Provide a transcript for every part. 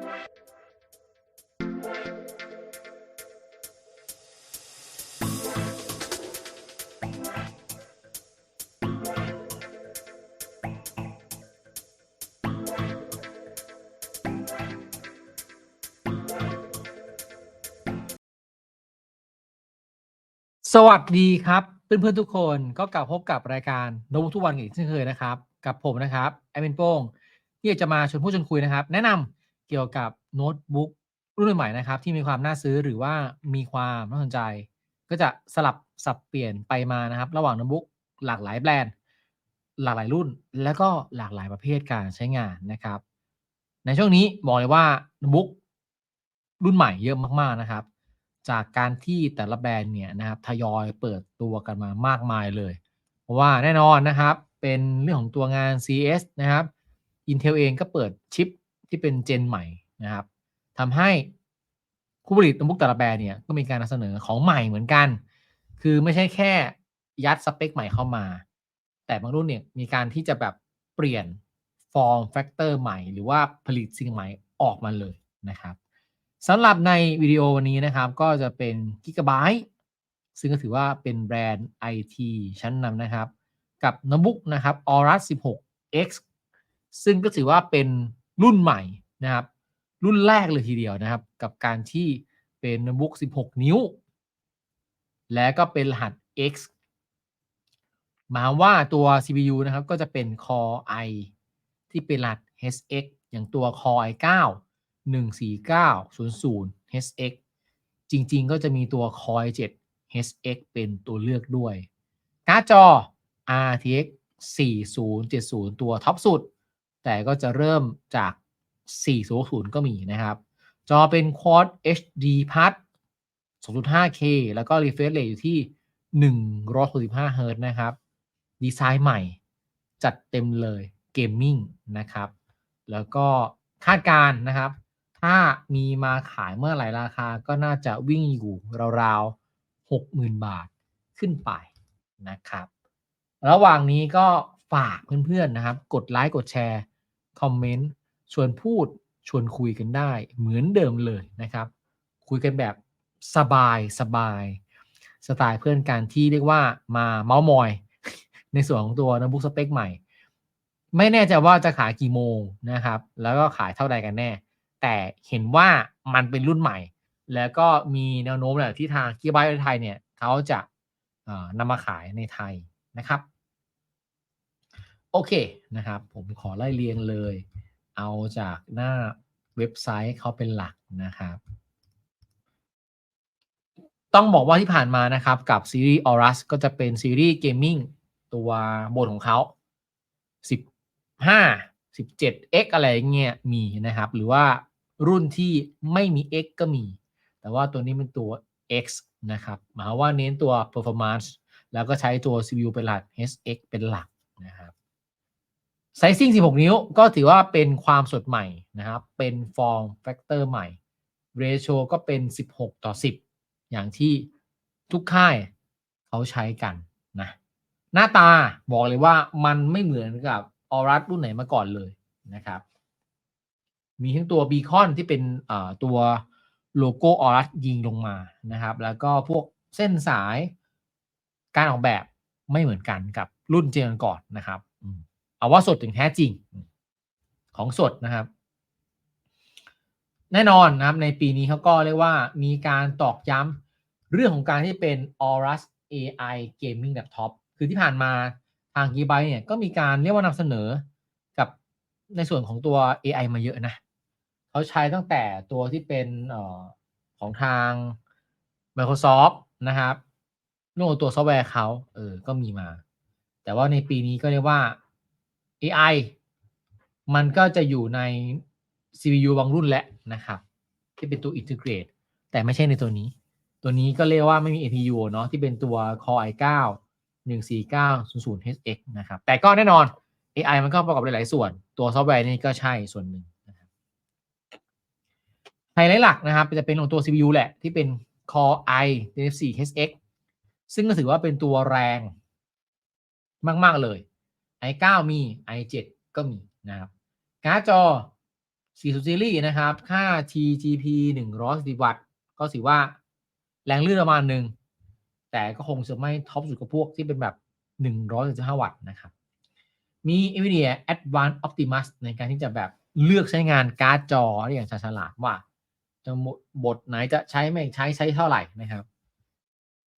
สวัสดีครับเพื่อนๆทุกคนก็กลับพบกับรายการโน้ตทุกวันอีกเช่นเคยนะครับ กับผมนะครับแอมินโป้งที่ยจะมาชวนพูดชวนคุยนะครับ แนะนำ เกี่ยวกับโน้ตบุ๊กรุ่นใหม่นะครับ ที่มีความน่าซื้อหรือว่ามีความน่าสนใจ ก็จะสลับสับเปลี่ยนไปมานะครับ ระหว่างโน้ตบุ๊กหลากหลายแบรนด์ หลากหลายรุ่น และก็หลากหลายประเภทการใช้งานนะครับ ในช่วงนี้บอกเลยว่าโน้ตบุ๊กรุ่นใหม่เยอะมากๆนะครับ จากการที่แต่ละแบรนด์เนี่ยนะครับทยอยเปิดตัวกันมามากมายเลย เพราะว่าแน่นอนนะครับ เป็นเรื่องของตัวงาน CS นะครับ Intel เองก็เปิดชิป ที่เป็นเจนใหม่นะครับทำให้ผู้ผลิตโน้ตบุ๊กแต่ละแบรนด์เนี่ยก็มีการนำเสนอของใหม่เหมือนกัน คือไม่ใช่แค่ยัดสเปคใหม่เข้ามา แต่บางรุ่นเนี่ยมีการที่จะแบบเปลี่ยนฟอร์มแฟกเตอร์ใหม่ หรือว่าผลิตสิ่งใหม่ออกมาเลยนะครับสำหรับในวิดีโอวันนี้นะครับ ก็จะเป็น Gigabyte ซึ่งก็ถือว่าเป็นแบรนด์ IT ชั้นนำนะครับ กับโน้ตบุ๊กนะครับ Aorus 16X ซึ่งก็ถือว่าเป็น รุ่นใหม่นะครับ รุ่นแรกเลยทีเดียวนะครับ กับการที่เป็นโน้ตบุ๊ก 16 นิ้ว และก็เป็นรหัส X หมายว่าตัว CPU นะครับ ก็จะเป็น Core i ที่เป็นรหัส HX อย่างตัว Core i9 14900 HX จริง ๆ ก็จะมีตัว Core i7 HX เป็นตัวเลือกด้วย การ์ดจอ RTX 4070 ตัวท็อปสุด แต่ก็จะเริ่มจาก400ก็มีนะครับ จอเป็น Quad HD Plus 2.5K แล้วก็ refresh rate อยู่ที่ 165 Hz นะครับ ดีไซน์ใหม่ จัดเต็มเลยเกมมิ่งนะครับ แล้วก็คาดการณ์นะครับ ถ้ามีมาขายเมื่อไหร่ราคาก็น่าจะวิ่งอยู่ราวๆ 60,000 บาทขึ้นไปนะครับ ระหว่างนี้ก็ฝากเพื่อนๆนะครับ กดไลค์กดแชร์ คอมเมนต์ชวนพูดชวนคุยกันได้ เหมือนเดิมเลยนะครับ คุยกันแบบสบายสบายสไตล์เพื่อนกันที่เรียกว่ามาเมาส์มอย ในส่วนของตัวโน้ตบุ๊กสเปคใหม่ ไม่แน่ใจว่าจะขายกี่โมงนะครับ แล้วก็ขายเท่าใดกันแน่ แต่เห็นว่ามันเป็นรุ่นใหม่ แล้วก็มีแนวโน้มแหละที่ทางกีบายไทยเนี่ยเขาจะนำมาขายในไทยนะครับ โอเคนะครับ ผมขอไล่เรียงเลย เอาจากหน้าเว็บไซต์เขาเป็นหลักนะครับ ต้องบอกว่าที่ผ่านมานะครับ กับซีรีส์ Aorus ก็จะเป็นซีรีส์เกมมิ่งตัวบนของเขา 15 17x อะไรเงี้ยมีนะครับ หรือว่ารุ่นที่ไม่มี x ก็มี แต่ว่าตัวนี้เป็นตัว x นะครับ หมายว่าเน้นตัว performance แล้วก็ใช้ตัว CPU เป็นหลัก HX เป็นหลักนะครับ ไซซิ่ง 16 นิ้วก็ถือว่าเป็นความสดใหม่นะครับ เป็นฟอร์มแฟกเตอร์ใหม่เรโชก็เป็น 16 ต่อ 10 อย่างที่ทุกค่ายเขาใช้กันนะหน้าตาบอกเลยว่ามันไม่เหมือนกับออรัสรุ่นไหนมาก่อนเลยนะครับ มีทั้งตัวบีคอนที่เป็นตัวโลโก้ออรัสยิงลงมานะครับ แล้วก็พวกเส้นสายการออกแบบไม่เหมือนกันกับรุ่นเจนก่อนนะครับ เอาว่าสดถึงแท้จริงของสดนะครับ แน่นอนนะครับในปีนี้เขาก็เรียกว่ามีการตอกย้ำเรื่องของการที่เป็น Aorus AI Gaming Laptop คือที่ผ่านมาทาง g b y เนี่ยก็มีการเรียกว่านำเสนอกับในส่วนของตัว AI มาเยอะนะเขาใช้ตั้งแต่ตัวที่เป็นออของทาง Microsoft นะครับเรื่องของตัวซอฟต์แวร์เขาเออก็มีมา แต่ว่าในปีนี้ก็เรียกว่า AI มันก็จะอยู่ใน CPU บางรุ่นแหล้วนะครับ ที่เป็นตัว Integrate แต่ไม่ใช่ในตัวนี้ ตัวนี้ก็เรียกว่าไม่มี APU เนาะที่เป็นตัว Core i9 14900 HX นะครับ แต่ก็แน่นอน AI มันก็ประกอบหลาย ๆ ส่วน ตัวซอฟต์แวร์นี่ก็ใช่ส่วนหนึ่งนะครับไฮไลท์หลักนะครับจะเป็นของตัว CPU แหละ ที่เป็น Core i 1 4 HX ซึ่งก็ถือว่าเป็นตัวแรงมาก ๆ เลย i9 มี i7 ก็มีนะครับการ์ดจอ40ซีรีส์นะครับ ค่า TGP 110วัตต์ ก็ถือว่าแรงลื่นประมาณหนึ่ง แต่ก็คงจะไม่ท็อปสุดกับพวกที่เป็นแบบ115วัตต์นะครับ มี NVIDIA Advanced Optimus ในการที่จะแบบเลือกใช้งานการ์ดจอได้อย่างฉลาดว่า จะบทไหนจะใช้ไม่ใช้ใช้เท่าไหร่นะครับ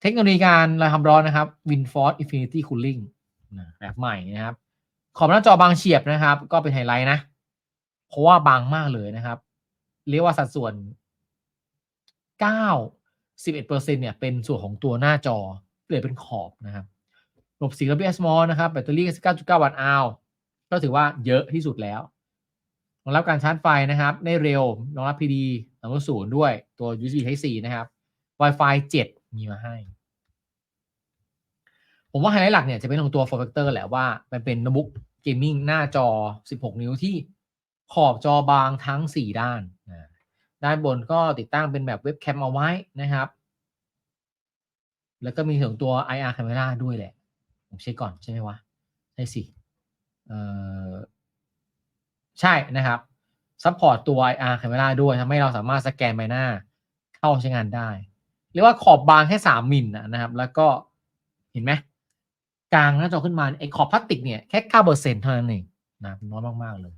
เทคโนโลยีการระบายความร้อนนะครับ Winforce Infinity Cooling แบบใหม่นะครับ ขอบหน้าจอบางเฉียบนะครับ ก็เป็นไฮไลท์นะ เพราะว่าบางมากเลยนะครับ เรียกว่าสัดส่วน 9 11%เนี่ยเป็นส่วนของตัวหน้าจอเปลี่ยนเป็นขอบนะครับระบบสีระเบียสมอลนะครับ แบตเตอรี่9.9 วัตต์อาวก็ถือว่าเยอะที่สุดแล้วรองรับการชาร์จไฟนะครับได้เร็วรองรับ PD 3.0ด้วยตัว USB Type C นะครับ Wi-Fi 7 มีมาให้ ผมว่าไฮไลท์หลักเนี่ยจะเป็นของตัว form factor แหละว่า มันเป็นโน้ตบุ๊กเกมมิ่งหน้าจอ 16 นิ้วที่ขอบจอบางทั้ง 4 ด้านนะด้านบนก็ติดตั้งเป็นแบบเว็บแคมเอาไว้นะครับ แล้วก็มีถึงตัว IR camera ด้วยแหละ ผมเช็คก่อนใช่ไหมวะ ใช่สิเออใช่นะครับซัพพอร์ตตัว IR camera ด้วยทำให้เราสามารถสแกนใบหน้าเข้าใช้งานได้ เรียกว่าขอบบางแค่ 3มิลนะครับ แล้วก็เห็นไหม กลางหน้าจอขึ้นมาไอ้ขอบพลาสติกเนี่ยแค่9เปอร์เซ็นเท่านั้นเองนะน้อยมาก ๆ เลย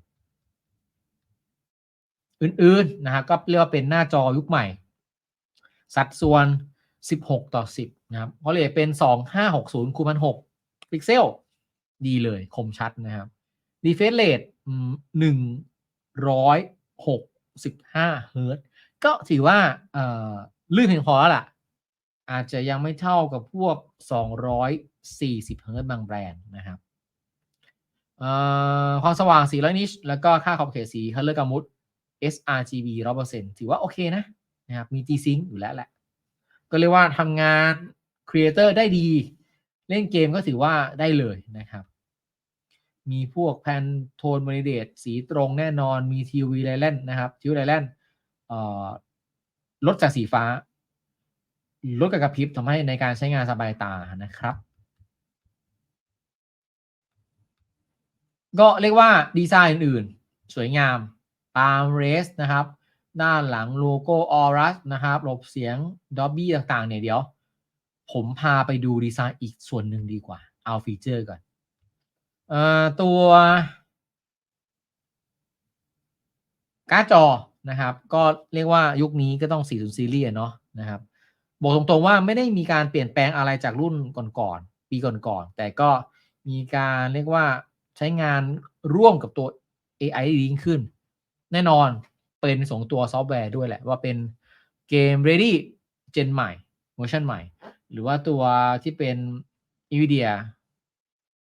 อื่น ๆ นะครับก็เรียกว่าเป็นหน้าจอยุคใหม่ สัดส่วน 16 ต่อ 10 นะครับเพราะเลยเป็น 2560คูณ1,6พิกเซล ดีเลยคมชัดนะครับ refresh rate หนึ่งร้อยหกสิบห้าเฮิร์ตก็ถือว่าเอ่อลื่นเพียงพอแล้วล่ะ อาจจะยังไม่เท่ากับพวก 240เฮิร์ตบางแบรนด์นะครับความสว่าง 400 นิช แล้วก็ค่าขอบเขตสีคัลเลอร์กามุด sRGB 100%ถือว่าโอเคนะนะครับ มี G-Sync อยู่แล้วแหละ ก็เรียกว่าทำงานครีเอเตอร์ได้ดี เล่นเกมก็ถือว่าได้เลยนะครับ มีพวกแพนโทนม o นิเดตสีตรงแน่นอน มีทีวีไลแลนนะครับทีวีไลแลนลดจากสีฟ้า ลดกับกระพริบทำให้ในการใช้งานสบายตานะครับ ก็เรียกว่าดีไซน์อื่นๆ สวยงามปาล์มเรสนะครับ ด้านหลังโลโก้ออรัสนะครับหลบเสียงดอบบี้ต่างๆ เนี่ยเดี๋ยว ผมพาไปดูดีไซน์อีกส่วนหนึ่งดีกว่า เอาฟีเจอร์ก่อนเอ่อตัวการ์ดจอนะครับ ก็เรียกว่ายุคนี้ก็ต้อง 40ซีรีส์เนาะนะครับ บอกตรงๆว่าไม่ได้มีการเปลี่ยนแปลงอะไรจากรุ่นก่อนๆปีก่อนๆแต่ก็มีการเรียกว่าใช้งานร่วมกับตัว AI ดียิ่งขึ้น แน่นอนเป็นส่งตัวซอฟต์แวร์ด้วยแหละว่าเป็นเกม ready gen ใหม่เวอร์ชันใหม่ หรือว่าตัวที่เป็น NVIDIA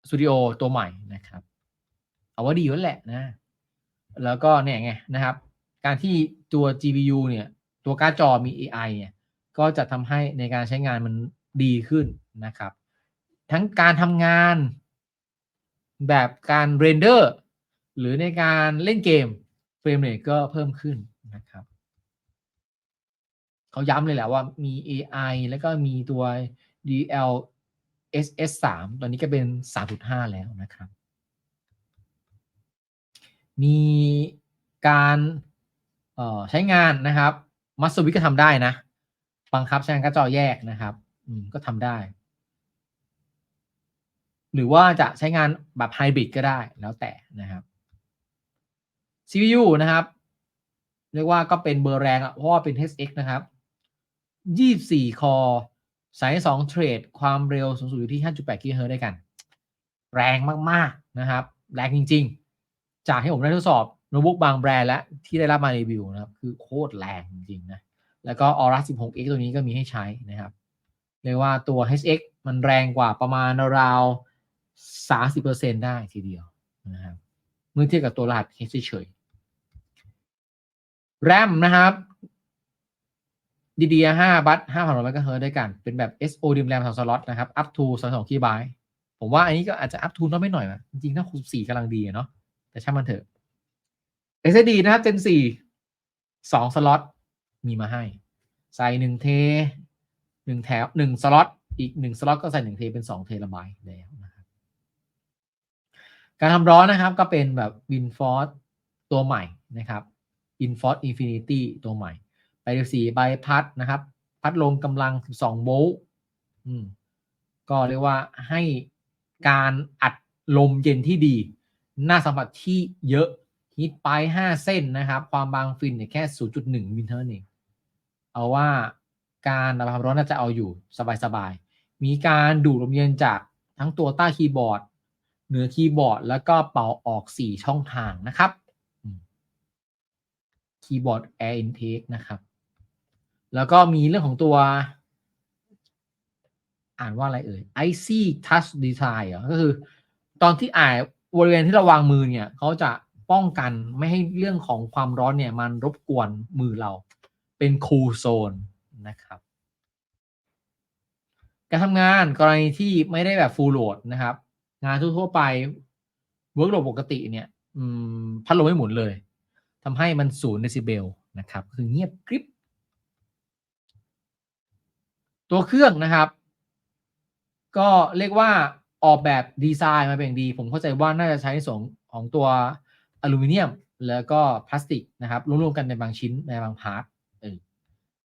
Studio ตัวใหม่นะครับ เอาว่าดีอยู่แล้วแหละนะ แล้วก็เนี่ยไงนะครับ การที่ตัว GPU เนี่ย ตัวการ์ดจอมี AI เนี่ย ก็จะทำให้ในการใช้งานมันดีขึ้นนะครับ ทั้งการทำงานแบบการเรนเดอร์หรือในการเล่นเกมเฟรมเรทก็เพิ่มขึ้นนะครับเขาย้ำเลยแหละว่ามี AI แล้วก็มีตัว DL SS 3 ตอนนี้ก็เป็น 3.5 แล้วนะครับ มีการใช้งานนะครับ มัสวิก็ทำได้นะ บังคับใช้งานกระจอแยกนะครับอืมก็ทำได้ หรือว่าจะใช้งานแบบไฮบริดก็ได้แล้วแต่นะครับ CPU นะครับ เรียกว่าก็เป็นเบอร์แรงอะเพราะว่าเป็น HX นะครับ 24 คอสาย2เทรดความเร็วสูงสุดอยู่ที่ 5.8กิกะเฮิรตซ์ด้วยกัน แรงมาก ๆ นะครับ แรงจริง ๆ จากที่ผมได้ทดสอบโน้ตบุ๊กบางแบรนด์และที่ได้รับมารีวิวนะครับ คือโคตรแรงจริง ๆ นะ แล้วก็ Aura 16X ตัวนี้ก็มีให้ใช้นะครับ เรียกว่าตัว HX มันแรงกว่าประมาณราว30%ได้ทีเดียวนะครับเมื่อเทียบกับตัวรหัส H เฉยแรมนะครับ DDR5 บัต5,000เมกะเฮิร์ด้วยกัน เป็นแบบ SODIMM RAM 2สล็อตนะครับ up to 32 GB ผมว่าอันนี้ก็อาจจะ up to น้อยไม่หน่อยนะจริงๆถ้าคูณ4กำลังดีเนาะแต่ช่างมันเถอะ SSD นะครับ Gen 4 2สล็อต มีมาให้ ใส่1เท1แถว1สล็อตอีก1สล็อตก็ใส่1เทเป็น2เทระบายแล้วนะครับการทำร้อนนะครับก็เป็นแบบ WinForce ตัวใหม่นะครับ Enforce Infinity ตัวใหม่ ไปสีใบพัดนะครับ พัดลมกำลัง 12 โวลต์ก็เรียกว่าให้การอัดลมเย็นที่ดี หน้าสัมผัสที่เยอะฮีทไป 5 เส้นนะครับ ความบางฟินเนี่ยแค่ 0.1มิลเท่านั้นเอง เอาว่าการระบายความร้อนน่าจะเอาอยู่สบายๆ มีการดูดลมเย็นจากทั้งตัวใต้คีย์บอร์ด เหนือคีย์บอร์ด แล้วก็เป่าออก 4 ช่องทางนะครับคีย์บอร์ด Air Intake นะครับ แล้วก็มีเรื่องของตัว อ่านว่าอะไรเอ่ย Icy Touch Design เหรอก็คือ ตอนที่อ่านบริเวณที่เราวางมือเนี่ยเขาจะป้องกันไม่ให้เรื่องของความร้อนเนี่ย มันรบกวนมือเรา เป็น cool zone นะครับ การทำงานกรณีที่ไม่ได้แบบ full load นะครับ งานทั่วๆไป work load ปกติเนี่ยพัดลมไม่หมุนเลยทำให้มันศูนย์เดซิเบลนะครับ คือเงียบกริบ ตัวเครื่องนะครับ ก็เรียกว่าออกแบบดีไซน์มาเป็นอย่างดี ผมเข้าใจว่าน่าจะใช้ในส่วนของตัวอลูมิเนียม แล้วก็พลาสติกนะครับรวมๆกันในบางชิ้นในบางพาร์ท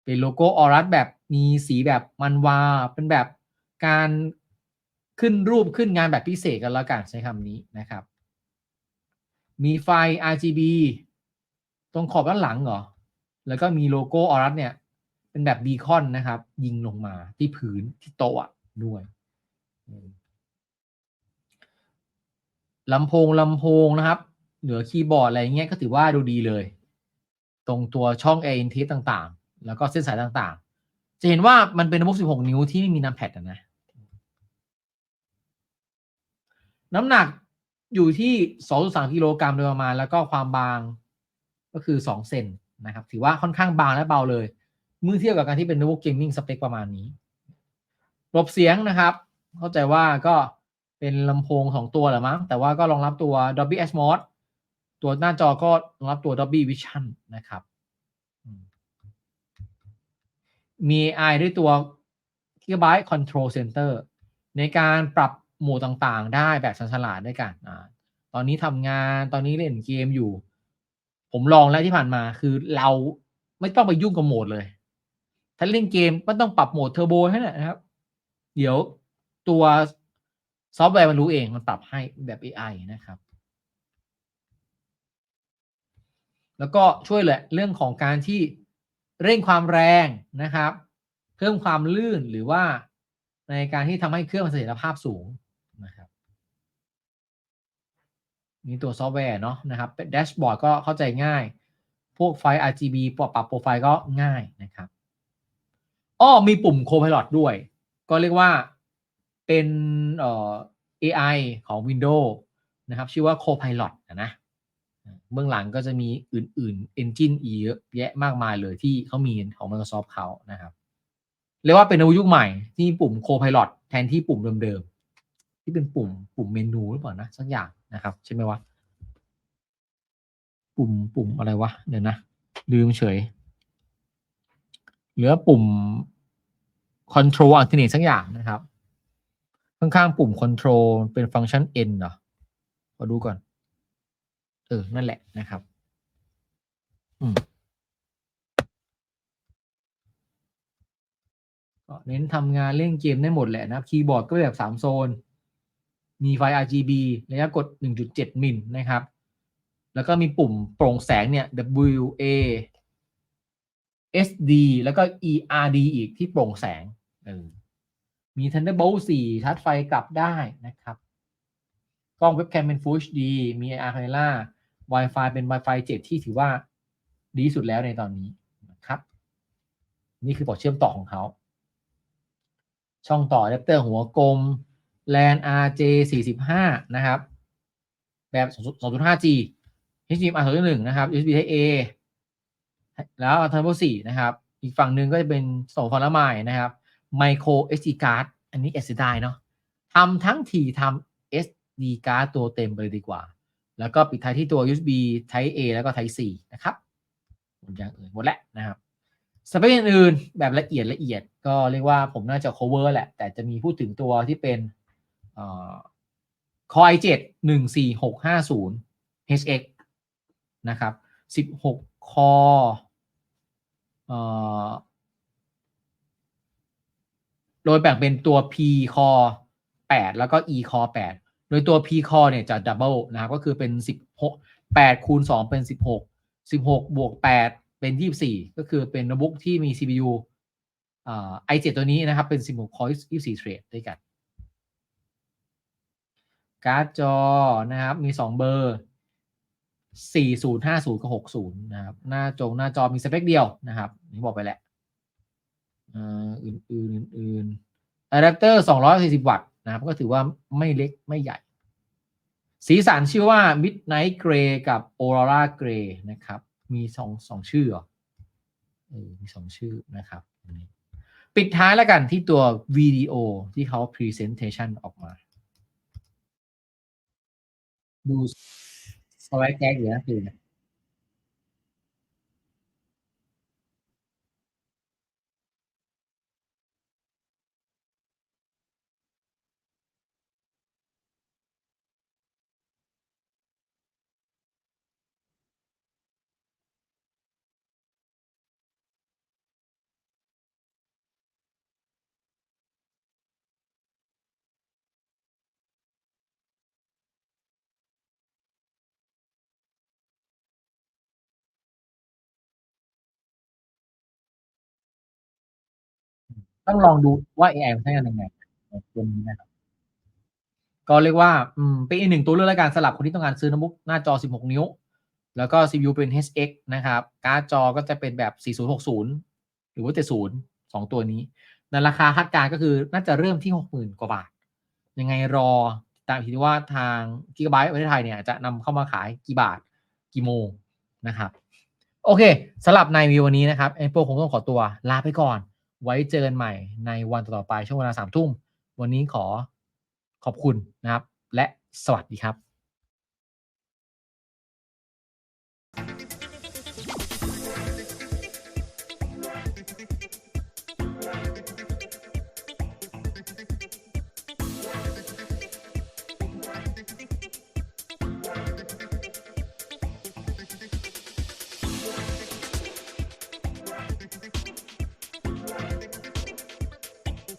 เป็นโลโก้ออรัสแบบมีสีแบบมันวา เป็นแบบการขึ้นรูปขึ้นงานแบบพิเศษกันแล้วกันใช้คำนี้นะครับ มีไฟ RGB ตรงขอบด้านหลังเหรอ แล้วก็มีโลโก้ออรัสเนี่ย เป็นแบบบีคอนนะครับ ยิงลงมาที่พื้นที่โต๊ะด้วยลำโพงลำโพงนะครับ เหนือคีย์บอร์ดอะไรเงี้ยก็ถือว่าดูดีเลย ตรงตัวช่อง Air int ต่าง แล้วก็เส้นสายต่างๆ จะเห็นว่ามันเป็นระบบ 16 นิ้วที่ไม่มีนัมแพดนะ น้ำหนักอยู่ที่ 2.3 กิโลกรัมโดยประมาณ แล้วก็ความบางก็คือ 2 เซนนะครับ ถือว่าค่อนข้างบางและเบาเลย เมื่อเทียบกับการที่เป็นโน้ตบุ๊กเกมมิ่งสเปคประมาณนี้ระบบเสียงนะครับ เข้าใจว่าก็เป็นลำโพงสองตัวแหละมั้ง แต่ว่าก็รองรับตัว Dolby Atmos ตัวหน้าจอก็รองรับตัว Dolby Vision นะครับ มี AI ด้วยตัว Gigabyte Control Center ในการปรับโหมดต่างๆ ได้แบบฉลาดด้วยกันอ่าตอนนี้ทำงานตอนนี้เล่นเกมอยู่ ผมลองแล้วที่ผ่านมาคือเราไม่ต้องไปยุ่งกับโหมดเลย ถ้าเล่นเกมไม่ต้องปรับโหมดเทอร์โบให้นะครับ เดี๋ยวตัวซอฟต์แวร์มันรู้เองมันปรับให้แบบ AI นะครับ แล้วก็ช่วยแหละเรื่องของการที่ เร่งความแรงนะครับ เพิ่มความลื่นหรือว่าในการที่ทำให้เครื่องมันเสถียรภาพสูงนะครับมีตัวซอฟต์แวร์เนาะนะครับแดชบอร์ดก็เข้าใจง่าย พวกไฟ RGB ปรับโปรไฟล์ก็ง่ายนะครับอ้อมีปุ่ม Copilot ด้วย ก็เรียกว่าเป็นเอ่อ AI ของ Windows นะครับ ชื่อว่า Copilot นะ เบื้องหลังก็จะมีอื่นๆ Engine อีเยอะแยะมากมายเลยที่เขามีของ Microsoft เขานะครับ เรียกว่าเป็นนวัตยุคใหม่ที่ปุ่ม Copilot แทนที่ปุ่มเดิมๆ ที่เป็นปุ่มปุ่มเมนูหรือเปล่านะสักอย่างนะครับ ใช่ไหมวะ ปุ่มปุ่มอะไรวะ เดี๋ยวนะ ลืมเฉย เหลือปุ่ม Control Alternate สักอย่างนะครับ ข้างๆ ปุ่ม Control เป็นฟังก์ชัน N เหรอขอดูก่อน เออ นั่นแหละนะครับ อืมก็เน้นทำงานเล่นเกมได้หมดแหละนะครับ คีย์บอร์ดก็แบบสามโซน มีไฟ RGB ระยะกด 1.7 มิลนะครับ แล้วก็มีปุ่มโปร่งแสงเนี่ย W A SD แล้วก็ ERD อีกที่โปร่งแสงออมี Thunderbolt 4ชาร์จไฟกลับได้นะครับ กล้องเว็บแคมเป็น Full HD มี AR Camera Wi-Fi เป็น Wi-Fi 7 ที่ถือว่าดีที่สุดแล้วในตอนนี้นะครับ นี่คือปอเชื่อมต่อของเขา ช่องต่ออะแดปเตอร์หัวกลม LAN RJ 45นะครับ แบบ 2.5G HDMI 2.1 นะครับ USB Type A แล้ว Thunderbolt 4นะครับ อีกฝั่งหนึ่งก็จะเป็นส่งฟังละไมนะครับ Micro SD card อันนี้เสียดายเนาะทำทั้งทีทำ SD card ตัวเต็มไปเลยดีกว่า แล้วก็ปิดท้ายที่ตัว USB Type A แล้วก็ Type C นะครับหมดอย่างอื่นหมดแล้วนะครับสเปคอื่นๆแบบละเอียดละเอียดก็เรียกว่าผมน่าจะ cover แหละ แต่จะมีพูดถึงตัวที่เป็น Core i7 14650 HX นะครับ 16คอเอ่อโดยแบ่งเป็นตัว P core 8 แล้วก็ E core 8 โดยตัว P core เนี่ยจะดับเบิลนะครับก็คือเป็น 16 8คูณ2เป็น 16 16 บวก 8 เป็น 24 ก็คือเป็นโน้ตบุ๊กที่มี CPU อ่า i7 ตัวนี้นะครับ เป็น 16 core 24เทรดด้วยกัน การ์ดจอนะครับ มี 2 เบอร์ 40 50 กับ 60 นะครับ หน้าจงหน้าจอมีสเปคเดียวนะครับนี่บอกไปแหละอ่าอื่นๆอื่นอะแดปเตอร์ 240 วัตต์ นะครับก็ถือว่าไม่เล็กไม่ใหญ่ สีสันชื่อว่า Midnight Gray กับ Aurora Gray นะครับ มีสองสองชื่อเหรอเออมีสองชื่อนะครับ ปิดท้ายแล้วกันที่ตัววิดีโอที่เขา Presentation ออกมา ดูสไลด์แก๊กอยู่นะคือ ต้องลองดูว่า AI มันใช้งานยังไงตัวนี้นะครับ ก็เรียกว่าอืมเป็นอีกหนึ่งตัวเลือกแล้วกันสำหรับคนที่ต้องการซื้อโน้ตบุ๊กหน้าจอ 16 นิ้ว แล้วก็ CPU เป็น HX นะครับการ์ดจอก็จะเป็นแบบ 4060 หรือว่า 70 2 ตัวนี้ในราคาคาดการก็คือน่าจะเริ่มที่ 60,000 กว่าบาท ยังไงรอตามทีว่าทาง Gigabyte ประเทศไทยเนี่ยจะนำเข้ามาขายกี่บาทกี่โมงนะครับ โอเคสำหรับในวีวันนี้นะครับ Apple คงต้องขอตัวลาไปก่อน ไว้เจอกันใหม่ในวันต่อๆไปช่วงเวลาสามทุ่ม วันนี้ขอขอบคุณนะครับ และสวัสดีครับ